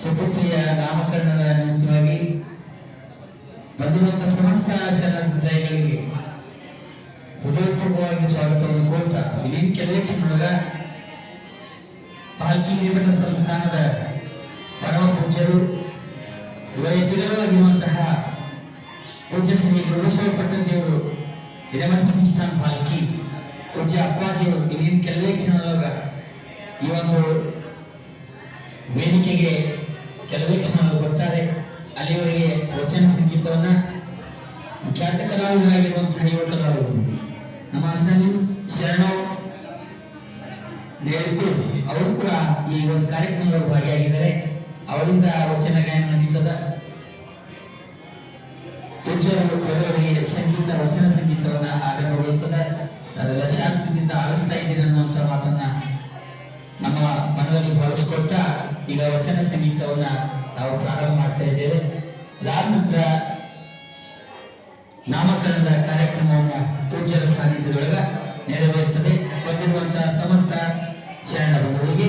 ಸುಪುತ್ರಿಯ ನಾಮಕರಣದ ನಿಮಿತ್ತವಾಗಿ ಬಂದಿರುವಂತಹ ಸಮಸ್ತ ಶರಣಗಳಿಗೆ ಹೃದಯಪೂರ್ವಕವಾಗಿ ಸ್ವಾಗತವನ್ನು ಕೋರ್ತಾ ಇಡೀ ಕೆಲವೇ ಕ್ಷಣದೊಳಗ ಪಾಲ್ಕಿ ಹಿರಿಮಠ ಸಂಸ್ಥಾನದ ಪರಮ ಪೂಜ್ಯರು ಇವರ ಎದುರಾಗಿರುವಂತಹ ಪೂಜ್ಯ ಶ್ರೀ ಗುರುಬಸವ ಪಟ್ಟದೇವರು ಹಿರೇಮಠ ಸಂಸ್ಥಾನ ಪಾಲ್ಕಿ ಪೂಜ್ಯ ಅಪ್ಪಾಜಿಯವರು ಇನ್ನೇನು ಕೆಲವೇ ಕ್ಷಣದೊಳಗ ಈ ಒಂದು ವೇದಿಕೆಗೆ ಕೆಲವೇ ಕ್ಷಣಗಳು ಬರ್ತಾರೆ. ಅಲ್ಲಿವರೆಗೆ ವಚನ ಸಂಗೀತವನ್ನ ಖ್ಯಾತ ಕಲಾವಿದರಾಗಿರುವಂತಹ ಯುವ ಕಲಾವಿದರು. ನಮ್ಮ ಹಸನ್ ಶರಣ ನೇರ್ಕೂರ್ ಅವರು ಕೂಡ ಈ ಒಂದು ಕಾರ್ಯಕ್ರಮದಲ್ಲಿ ಭಾಗಿಯಾಗಿದ್ದಾರೆ. ಅವರಿಂದ ವಚನ ಗಾಯನ ನಡೀತದ. ಪೂಜ್ಯರು ಬರುವವರಿಗೆ ಸಂಗೀತ, ವಚನ ಸಂಗೀತವನ್ನ ಆರಂಭಗೊಳ್ಳುತ್ತದೆ ಅದೆಲ್ಲ ಶಾಂತಿಯಿಂದ ಆಲಿಸ್ತಾ ಇದ್ದೀರಿ ಅನ್ನುವಂತ ಮಾತನ್ನ ನಮ್ಮ ಮನದಲ್ಲಿ ಬಳಸ್ಕೊಳ್ತಾ ಈಗ ವಚನ ಸಂಗೀತವನ್ನ ನಾವು ಪ್ರಾರಂಭ ಮಾಡ್ತಾ ಇದ್ದೇವೆ. ಅದಾದ ನಾಮಕರಣದ ಕಾರ್ಯಕ್ರಮವನ್ನು ಪೂಜ್ಯರ ಸಾನ್ನಿಧ್ಯದೊಳಗ ನೆರವೇರುತ್ತದೆ ಬಂದಿರುವಂತಹ ಸಮಸ್ತ ಶರಣ ಬಂಧುಗಳಿಗೆ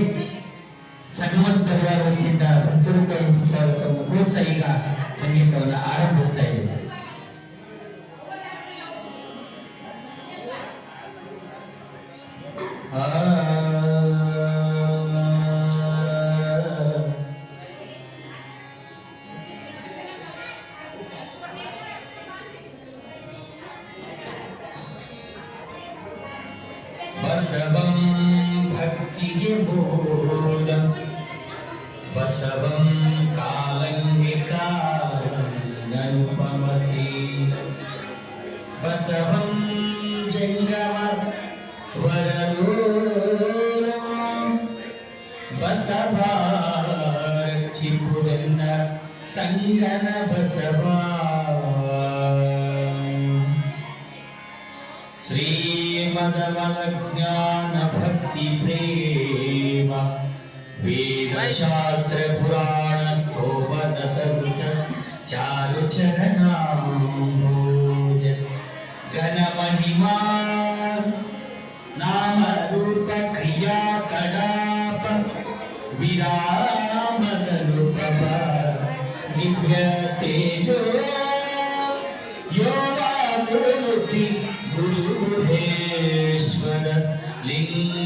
ಸಂಗಮತ್ ಪರಿವಾರ ವತಿಯಿಂದ ಹೃತ್ಪೂರ್ವಕವಾದಂತಹ ಸ್ವಾಗತವನ್ನು ಈಗ ಸಂಗೀತವನ್ನು ಆರಂಭಿಸ್ತಾ ಇದ್ದೇವೆ. संगन श्रीमदवन ज्ञान भक्ति प्रेम वेद शास्त्र पुराण सोवन तुत चारु चरणोज घन महिमा नाम रूप क्रिया कदाप विज्ञतेजो योगानुमुक्ति गुरुगुहेश्वर लिङ्गशरणार्थी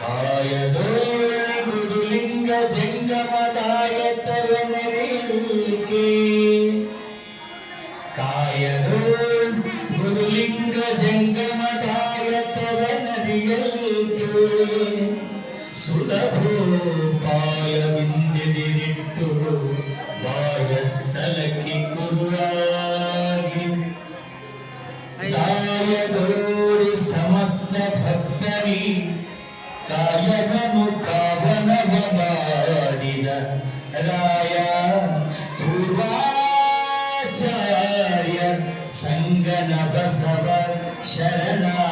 कायदो गुरुलिङ्गजङ्गमदायतवनरेके कायदो गुरुलिङ्गजङ्गमदायतवनरियल्के ಜಂಗಮದಾಯತವನವಿಲ್ಕೆ ಕಾಯದೋಳ್ ಗುರುಲಿಂಗ ಜಂಗಮದಾಯತವನವಿಯಲ್ಕೆ ಸುಲಭೋಪಾಯವಿಂದಿನಿಟ್ಟು ವಾಯಸ್ಥಲಕ್ಕೆ ಕುರುವಾಗಿ ದಾಯದೋರಿ ಸಮಸ್ತ ಭಕ್ತರಿ ಕಾಯಗನು ಪಾವನವ ಮಾಡಿದ ರಾಯ ಪೂರ್ವಾಚಾರ್ಯ ಸಂಗನ ಬಸವ ಶರಣಾರ್ಥಿ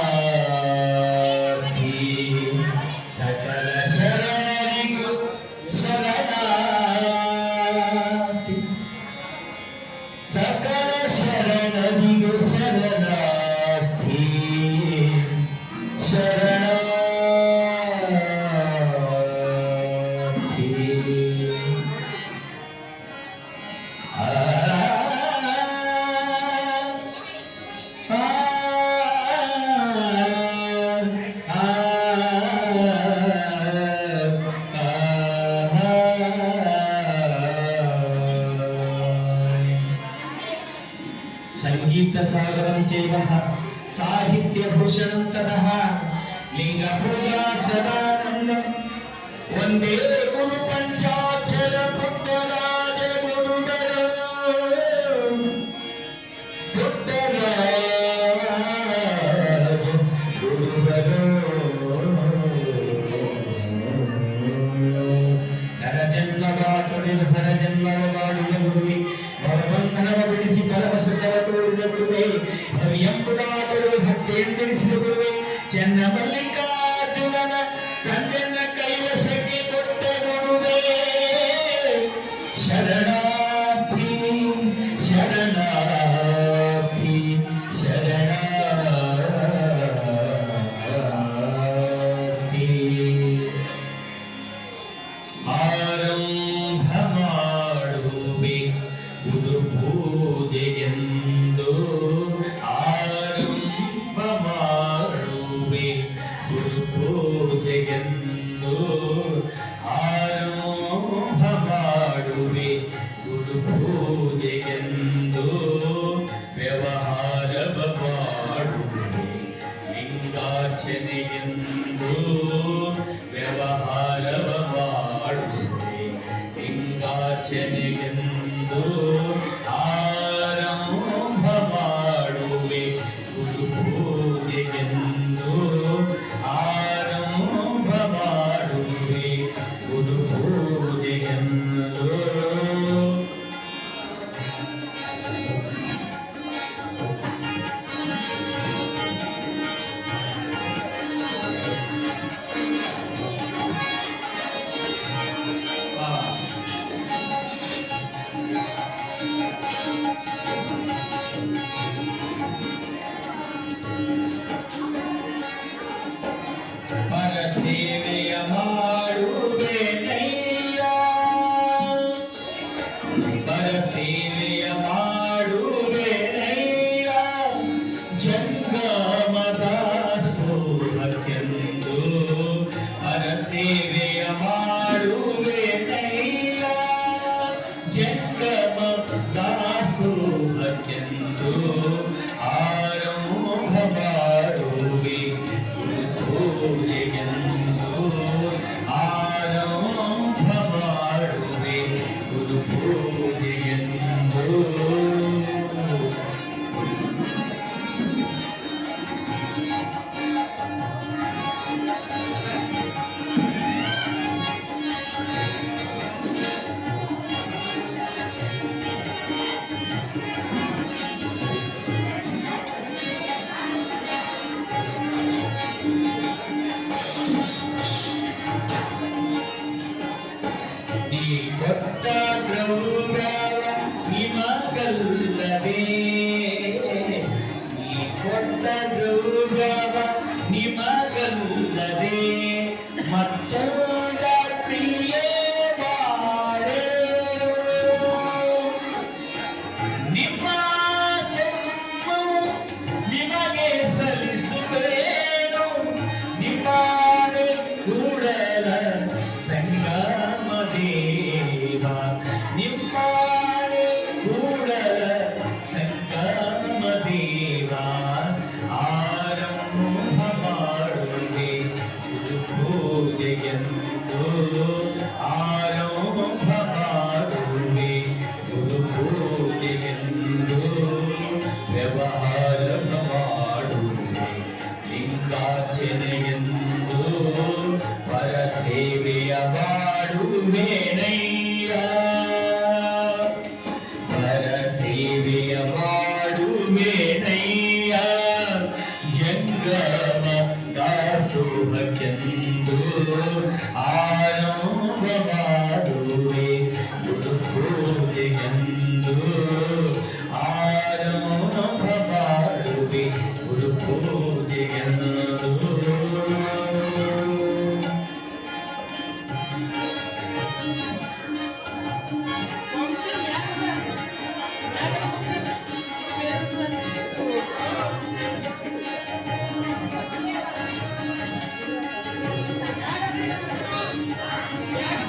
ಚೈವ ಸಾಹಿತ್ಯ ಭೂಷಣಂ ತತಃ ಲಿಂಗ ಪೂಜಾ ಸದಾನಂದಂ ಒಂದೇ ಗುರು ಪಂಚಾಕ್ಷರ ಪುಟ್ಟರಾಜ ಗುರುಗಳು ಪುಟ್ಟರಾಜ ಗುರುಗಳು ನರಜನ್ಮವ ತೊಡೆದು ಪರಜನ್ಮವ double আমার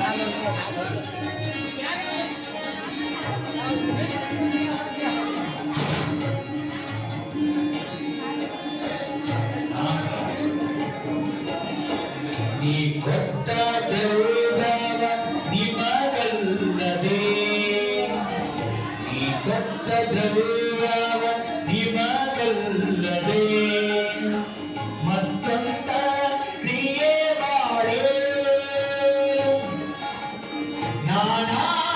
나는 그냥 가버려. na na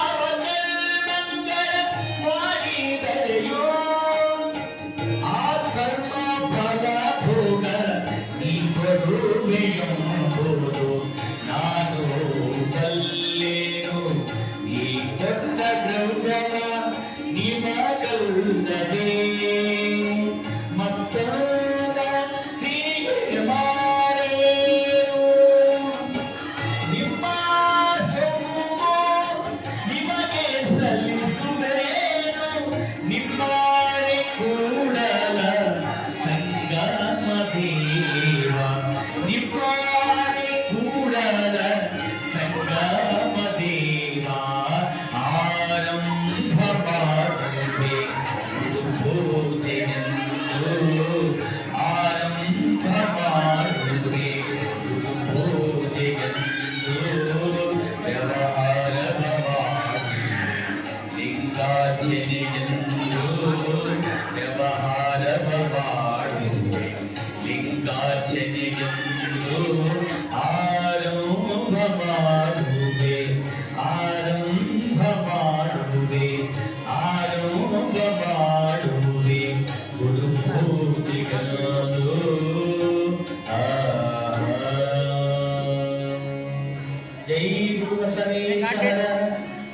जय गुरु सर्वेश्वर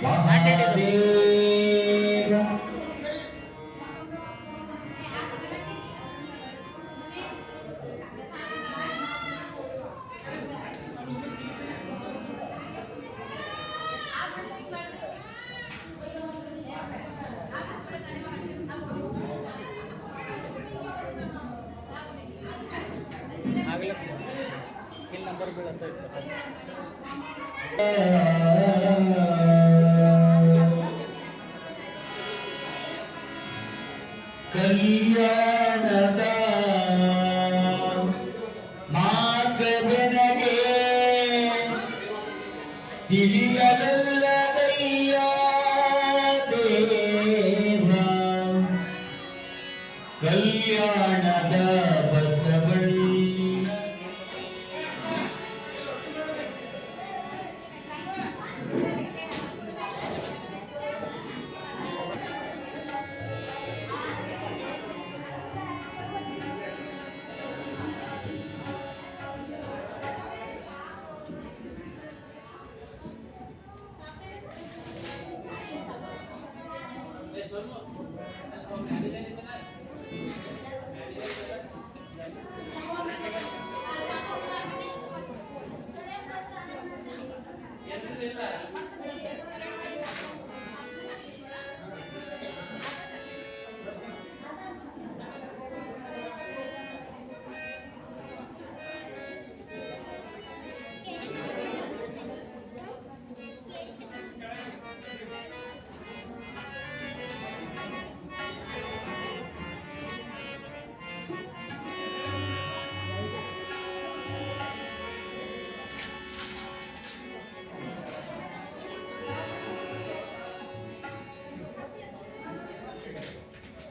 महादेव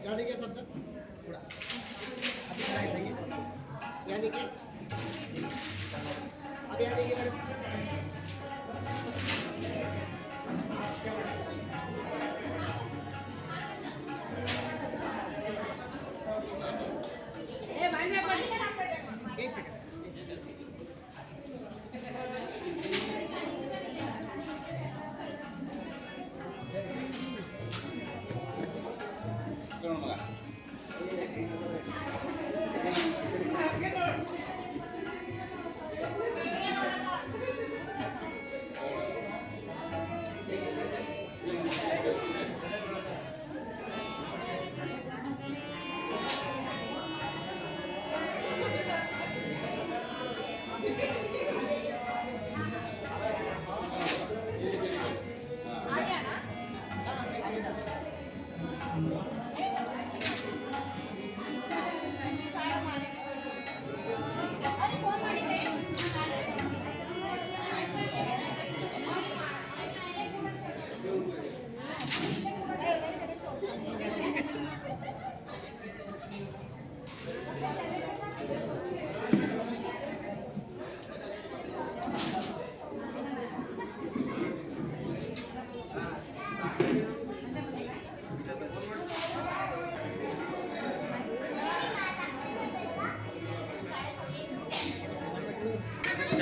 यहाँ देखिए सब पूरा अभी प्राइस देखिए यहाँ देखिए। अब यहाँ देखिए मैडम।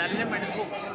நல்ல மனமும்